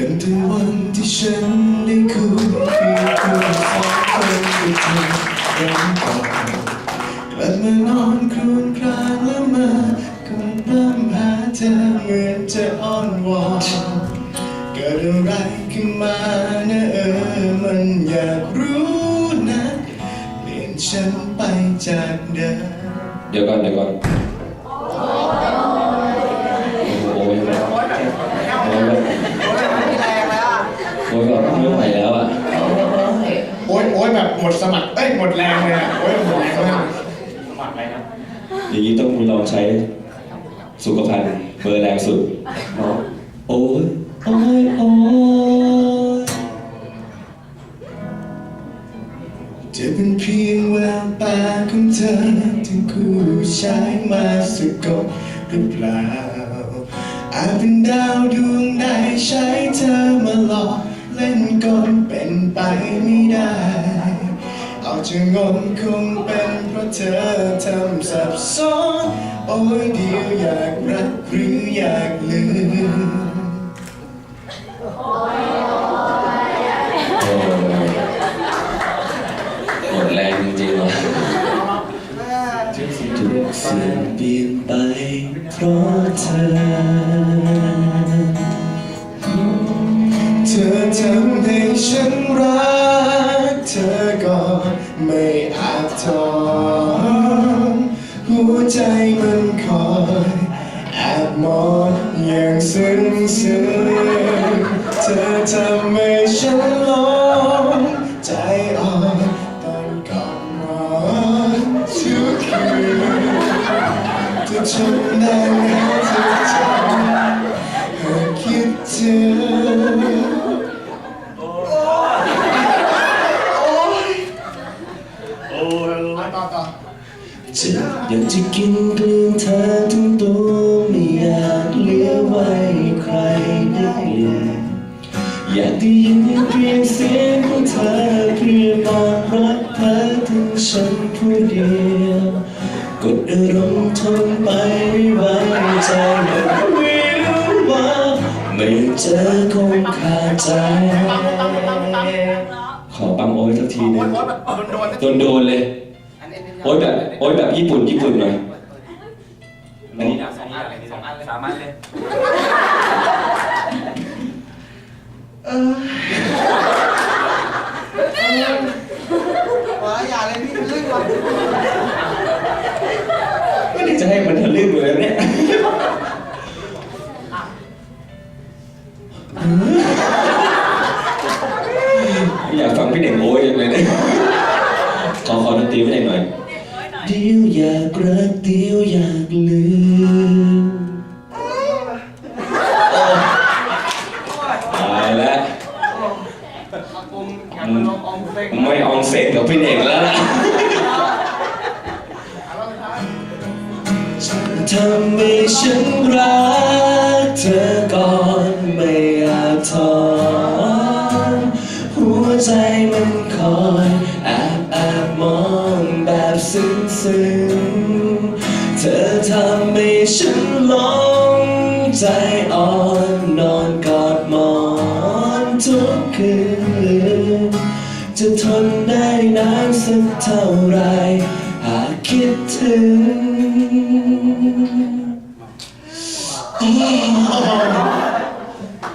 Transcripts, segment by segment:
ตั้งแต่วันที่ฉันได้คุยเพียงคนสองคนกับเธอรั้งก่อนกลับมานอนครวญครางและมากำลังหาเธอเหมือนจะอ้อนวอนเกิดอะไรขึ้นมานะเออมันอยากรู้นะเปลี่ยนฉันไปจากเดิม เดี๋ยวก่อนเดี๋ยวก่อนโอ้ยโอ้ยแบบโอ้ยแบบโอ้ยแบบ ไม่ไหวแล้วอะโอ๊ยโอ๊ยแบบหมดสมัครเอ้ยหมดแรงเลยอะโอ๊ยหมดแรงมากอย่างนี้ต้องลองใช้สุขภัณฑ์เบอร์แรงสุดเนาะโอ้ยโอ้ยโอ้ยจะเป็นเพียงแววตาของเธอที่คู่ชายมาสะกดหรือเปล่าอาจเป็นดาวดวงใดใช้เธอมาหลอก เล่นกลเป็นไปไม่ได้ เอาจะงงคงเป็นเพราะเธอทำสับสนโอ้ยเดียวอยากรักหรืออยากลืมโอ้ยหมดแรงจริงๆว่ะทุกสิ่งเปลี่ยนไหัวใจมันคอยแอบมองอย่างซึ้งซึ้งเธอทำให้ฉันหลงใจอ่อนตอนก่อนนอนทุกคืนจะทนได้ อยากจะกินกลืนเธอทั้งตัวไม่อยากเหลือไว้ให้ใครได้เลยอยากได้ยินเพียงเสียงของเธอเพื่อบอกรักเธอถึงฉันผู้เดียวกดอารมณ์ทนไปไม่ไหวใจมันไม่รู้ว่าไม่เจอคงขาดใจ ขอปั๊มโอ้ยสักทีหนึงโดนโดนเลย โอ้ยแบบโอ้ยแบบญี่ปุ่นญี่ปุ่นหน่อยอันนี้นะสองอันเลยสองอันเลยสามอันเลยว้าอย่าเลยพี่ลื่นว่ะไม่ได้จะให้มันทะลึ่งเลยเนี่ยอยากฟังพี่เด็กโอ้ยจังเลยเนี่ยขอขอดน ตรีพี่เด็กหน่อยเดียวอยากรักเดียวอยากลืมตายแล้วอากุมอยากมาลองอองเฟกไม่อองเซ็ตกับพี่เด็กแล้วล่ะทำให้ฉันรัก ใจมันคอยแอบแอบมองแบบซึ้งซึ้งเธอทำให้ฉันหลงใจอ่อนนอนกอดหมอนทุกคืนจะทนได้นานสักเท่าไรหากคิดถึง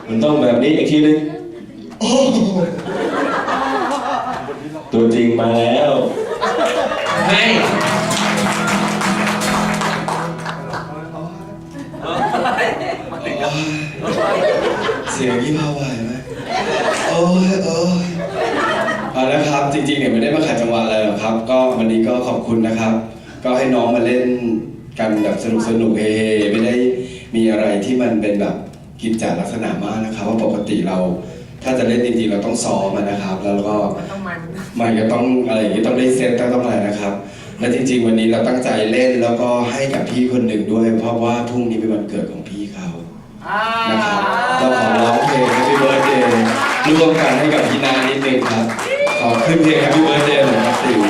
มันต้องแบบนี้อีกทีนึงตัวจริง มาแล้วให้เสียงยี่ห้าไหวไหมโอ้ยโอ้ยเอาละครับ จริงๆเนี่ยไม่ได้มาขัดจังหวะอะไรหรอกครับ ก็วันนี้ก็ขอบคุณนะครับ ก็ให้น้องมาเล่นกันแบบสนุกสนุกๆเฮๆไม่ได้มีอะไรที่มันเป็นแบบกิจจาลักษณะมากนะครับว่าปกติเรา ถ้าจะเล่นจริงๆเราต้องซ้อมอะนะครับ แล้วก็ทำไมมันมันก็ต้องอะไรอย่างนี้ต้องได้เซตต้องต้องอะไรนะครับ และจริง ๆ วันนี้เราตั้งใจเล่นแล้วก็ให้กับพี่คนหนึ่งด้วย เพราะว่าพรุ่งนี้เป็นวันเกิดของพี่เขาอ่านะครับก็ขอร้องเพลง Happy Birthday ร่วมกันให้กับพี่นานิดนึงครับขอขึ้นเพลง Happy Birthday หน่อยครับติ๋ว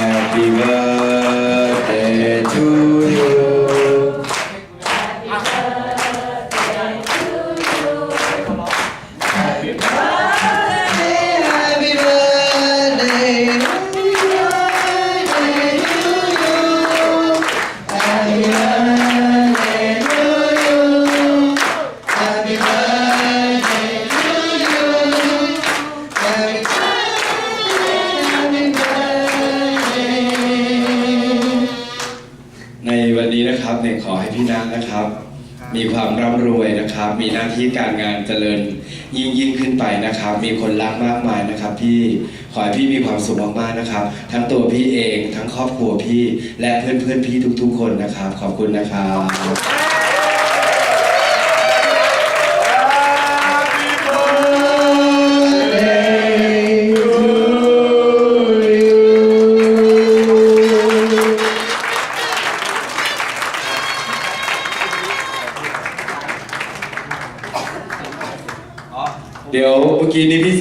Happy Birthday ขอให้พี่นัทนะครับ มีความร่ำรวยนะครับ มีหน้าที่การงานเจริญยิ่งยิ่งขึ้นไปนะครับ มีคนรักมากมายนะครับ พี่ขอให้พี่มีความสุขมากๆนะครับ ทั้งตัวพี่เองทั้งครอบครัวพี่และเพื่อนเพื่อนๆพี่ทุก ๆ คนนะครับ ขอบคุณนะครับ yeni bir